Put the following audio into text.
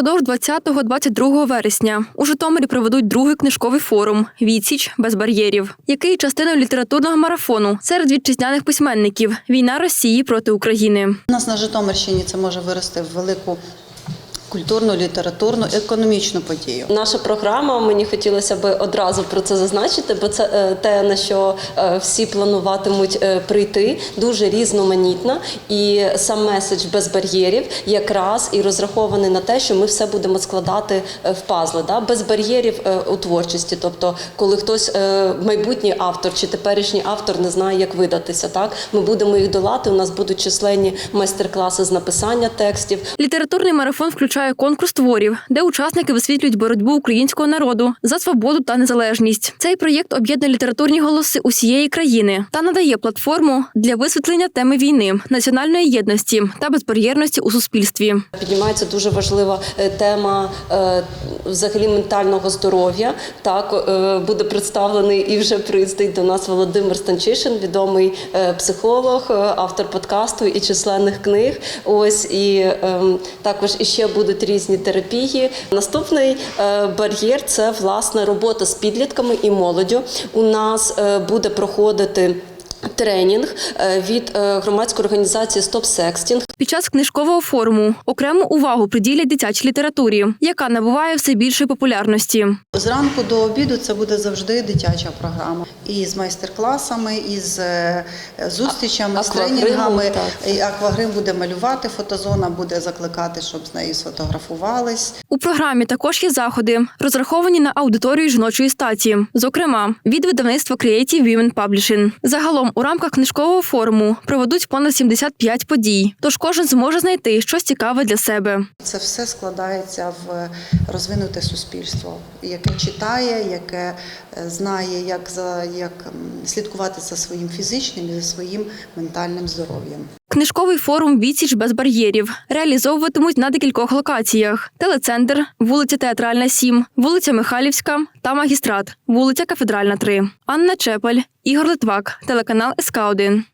Упродовж 20-22 вересня у Житомирі проведуть другий книжковий форум Відсіч без бар'єрів, який частиною літературного марафону серед вітчизняних письменників Війна Росії проти України. У нас на Житомирщині це може вирости в велику культурну, літературну, економічну подію. Наша програма, мені хотілося б одразу про це зазначити, бо це е, те, на що е, всі плануватимуть е, прийти, дуже різноманітна. І сам меседж без бар'єрів якраз і розрахований на те, що ми все будемо складати в пазли, да? без бар'єрів у творчості. Тобто, коли хтось майбутній автор чи теперішній автор не знає, як видатися, так ми будемо їх долати. У нас будуть численні майстер-класи з написання текстів. Літературний марафон включає конкурс творів, де учасники висвітлюють боротьбу українського народу за свободу та незалежність. Цей проєкт об'єднує літературні голоси усієї країни та надає платформу для висвітлення теми війни, національної єдності та безбар'єрності у суспільстві. Піднімається дуже важлива е, тема е, взагалі ментального здоров'я. Так е, буде представлений і вже приїздить до нас Володимир Станчишин, відомий психолог, автор подкасту і численних книг. Ось і ем, також іще будуть різні терапії. Наступний е, бар'єр це власне робота з підлітками і молоддю. У нас е, буде проходити. Тренінг е, від громадської організації Стоп Секстінг. Під час книжкового форуму окрему увагу приділять дитячій літературі, яка набуває все більшої популярності. Зранку до обіду це буде завжди дитяча програма. І з майстер-класами, і з е, зустрічами, з тренінгами. І аквагрим буде малювати, фотозона буде закликати, щоб з нею сфотографувались. У програмі також є заходи, розраховані на аудиторію жіночої статі, зокрема від видавництва Creative Women Publishing. Загалом у рамках книжкового форуму проведуть понад 75 подій, тож кожен зможе знайти щось цікаве для себе. Це все складається в розвинуте суспільство, яке читає, яке е, знає, як за як слідкувати за своїм фізичним і за своїм ментальним здоров'ям. Книжковий форум Відсіч без бар'єрів реалізовуватимуть на декількох локаціях: телецентр, вулиця Театральна 7, вулиця Михайлівська та Магістрат, вулиця Кафедральна 3. Анна Чепель, Ігор Литвак, телеканал СК 1